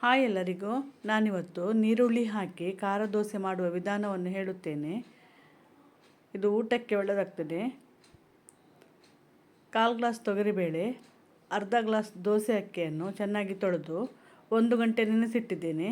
Hi ಎಲ್ಲರಿಗೂ. ನಾನಿವತ್ತು ನೀರುಳ್ಳಿ ಹಾಕಿ ಖಾರ ದೋಸೆ ಮಾಡುವ ವಿಧಾನವನ್ನು ಹೇಳುತ್ತೇನೆ. ಇದು ಊಟಕ್ಕೆ ಒಳ್ಳೆಯದಾಗ್ತದೆ ಕಾಲು ಗ್ಲಾಸ್ ತೊಗರಿಬೇಳೆ, ಅರ್ಧ ಗ್ಲಾಸ್ ದೋಸೆ ಅಕ್ಕಿಯನ್ನು ಚೆನ್ನಾಗಿ ತೊಳೆದು ಒಂದು ಗಂಟೆ ನೆನೆಸಿಟ್ಟಿದ್ದೇನೆ.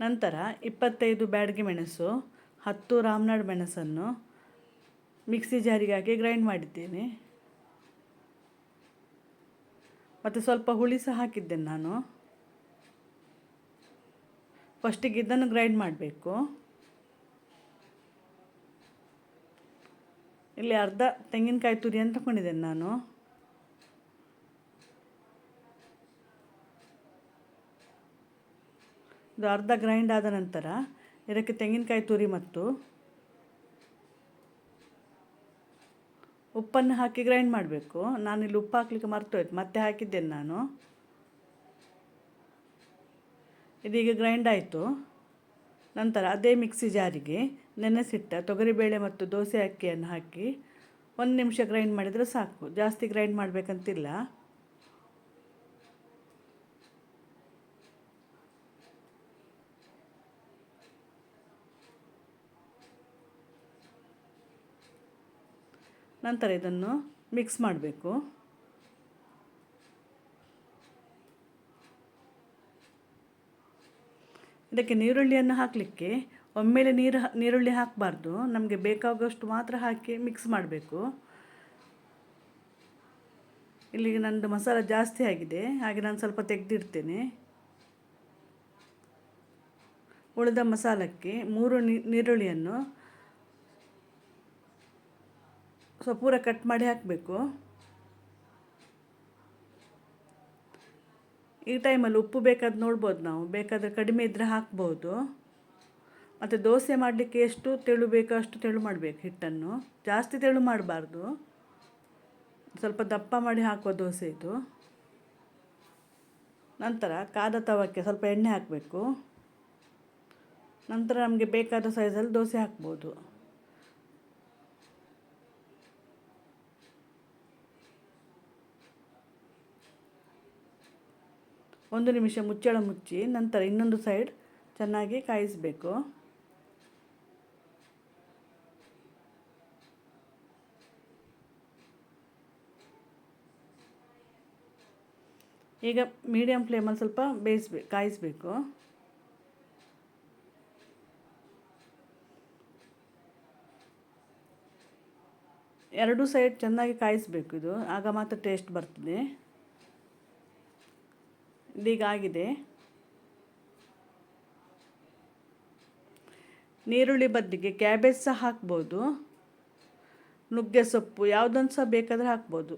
ನಂತರ ಇಪ್ಪತ್ತೈದು ಬ್ಯಾಡಗಿ ಮೆಣಸು, ಹತ್ತು ರಾಮನಾಡ್ ಮೆಣಸನ್ನು ಮಿಕ್ಸಿ ಜಾರಿಗೆ ಹಾಕಿ ಗ್ರೈಂಡ್ ಮಾಡಿದ್ದೇನೆ. ಮತ್ತು ಸ್ವಲ್ಪ ಹುಳಿ ಸಹ ಹಾಕಿದ್ದೇನೆ ನಾನು. ಫಸ್ಟಿಗೆ ಇದನ್ನು ಗ್ರೈಂಡ್ ಮಾಡಬೇಕು. ಇಲ್ಲಿ ಅರ್ಧ ತೆಂಗಿನಕಾಯಿ ತುರಿ ಅಂತ ತಗೊಂಡಿದ್ದೇನೆ ನಾನು. ಇದು ಅರ್ಧ ಗ್ರೈಂಡ್ ಆದ ನಂತರ ಇದಕ್ಕೆ ತೆಂಗಿನಕಾಯಿ ತುರಿ ಮತ್ತು ಉಪ್ಪನ್ನು ಹಾಕಿ ಗ್ರೈಂಡ್ ಮಾಡಬೇಕು. ನಾನಿಲ್ಲಿ ಉಪ್ಪು ಹಾಕಲಿಕ್ಕೆ ಮರ್ತೋಯ್ತು. ಮತ್ತೆ ಹಾಕಿದ್ದೇನೆ ನಾನು. ಇದೀಗ ಗ್ರೈಂಡ್ ಆಯಿತು. ನಂತರ ಅದೇ ಮಿಕ್ಸಿ ಜಾರಿಗೆ ನೆನೆಸಿಟ್ಟ ತೊಗರಿಬೇಳೆ ಮತ್ತು ದೋಸೆ ಅಕ್ಕಿಯನ್ನು ಹಾಕಿ ಒಂದು ನಿಮಿಷ ಗ್ರೈಂಡ್ ಮಾಡಿದರೆ ಸಾಕು. ಜಾಸ್ತಿ ಗ್ರೈಂಡ್ ಮಾಡಬೇಕಂತಿಲ್ಲ. ನಂತರ ಇದನ್ನು ಮಿಕ್ಸ್ ಮಾಡಬೇಕು. ಇದಕ್ಕೆ ನೀರುಳ್ಳಿಯನ್ನು ಹಾಕಲಿಕ್ಕೆ ಒಮ್ಮೆಲೆ ನೀರು ನೀರುಳ್ಳಿ ಹಾಕಬಾರ್ದು. ನಮಗೆ ಬೇಕಾಗುವಷ್ಟು ಮಾತ್ರ ಹಾಕಿ ಮಿಕ್ಸ್ ಮಾಡಬೇಕು. ಇಲ್ಲಿಗೆ ನಂದು ಮಸಾಲ ಜಾಸ್ತಿ ಆಗಿದೆ. ಹಾಗೆ ನಾನು ಸ್ವಲ್ಪ ತೆಗೆದಿಡ್ತೇನೆ. ಉಳಿದ ಮಸಾಲಕ್ಕೆ ಮೂರು ನೀರುಳ್ಳಿಯನ್ನು ಸೊ ಪೂರ ಕಟ್ ಮಾಡಿ ಹಾಕಬೇಕು. ಈ ಟೈಮಲ್ಲಿ ಉಪ್ಪು ಬೇಕಾದ್ರೆ ನೋಡ್ಬೋದು ನಾವು. ಬೇಕಾದರೆ ಕಡಿಮೆ ಇದ್ದರೆ ಹಾಕ್ಬೋದು. ಮತ್ತು ದೋಸೆ ಮಾಡಲಿಕ್ಕೆ ಎಷ್ಟು ತೆಳು ಬೇಕೋ ಅಷ್ಟು ತೆಳು ಮಾಡಬೇಕು ಹಿಟ್ಟನ್ನು. ಜಾಸ್ತಿ ತೆಳು ಮಾಡಬಾರ್ದು. ಸ್ವಲ್ಪ ದಪ್ಪ ಮಾಡಿ ಹಾಕುವ ದೋಸೆ ಇದು. ನಂತರ ಕಾದ ತವಕ್ಕೆ ಸ್ವಲ್ಪ ಎಣ್ಣೆ ಹಾಕಬೇಕು. ನಂತರ ನಮಗೆ ಬೇಕಾದ ಸೈಜಲ್ಲಿ ದೋಸೆ ಹಾಕ್ಬೋದು. ಒಂದು ನಿಮಿಷ ಮುಚ್ಚಳ ಮುಚ್ಚಿ, ನಂತರ ಇನ್ನೊಂದು ಸೈಡ್ ಚೆನ್ನಾಗಿ ಕಾಯಿಸಬೇಕು. ಈಗ ಮೀಡಿಯಮ್ ಫ್ಲೇಮಲ್ಲಿ ಸ್ವಲ್ಪ ಬೇಯಿಸ್ಬೇಕು ಕಾಯಿಸಬೇಕು. ಎರಡು ಸೈಡ್ ಚೆನ್ನಾಗಿ ಕಾಯಿಸಬೇಕು ಇದು. ಆಗ ಮಾತ್ರ ಟೇಸ್ಟ್ ಬರ್ತದೆ. ಆಗಿದೆ. ನೀರುಳ್ಳಿ ಬದಲಿಗೆ ಕ್ಯಾಬೇಜ್ ಸಹ ಹಾಕ್ಬೋದು. ನುಗ್ಗೆ ಸೊಪ್ಪು ಯಾವುದನ್ನು ಸಹ ಬೇಕಾದರೆ ಹಾಕ್ಬೋದು.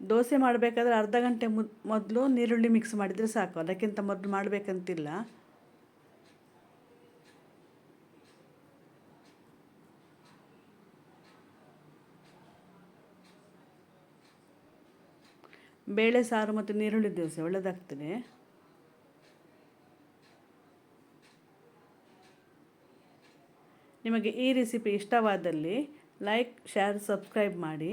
ದೋಸೆ ಮಾಡಬೇಕಾದ್ರೆ ಅರ್ಧ ಗಂಟೆ ಮೊದಲು ನೀರುಳ್ಳಿ ಮಿಕ್ಸ್ ಮಾಡಿದರೆ ಸಾಕು. ಅದಕ್ಕಿಂತ ಮೊದಲು ಮಾಡಬೇಕಂತಿಲ್ಲ. ಬೇಳೆ, ಸಾರು ಮತ್ತು ನೀರುಳ್ಳಿ ದೋಸೆ ಒಳ್ಳೆಯದಾಗ್ತದೆ ನಿಮಗೆ ಈ ರೆಸಿಪಿ ಇಷ್ಟವಾದಲ್ಲಿ ಲೈಕ್ ಶೇರ್ ಸಬ್ಸ್ಕ್ರೈಬ್ ಮಾಡಿ.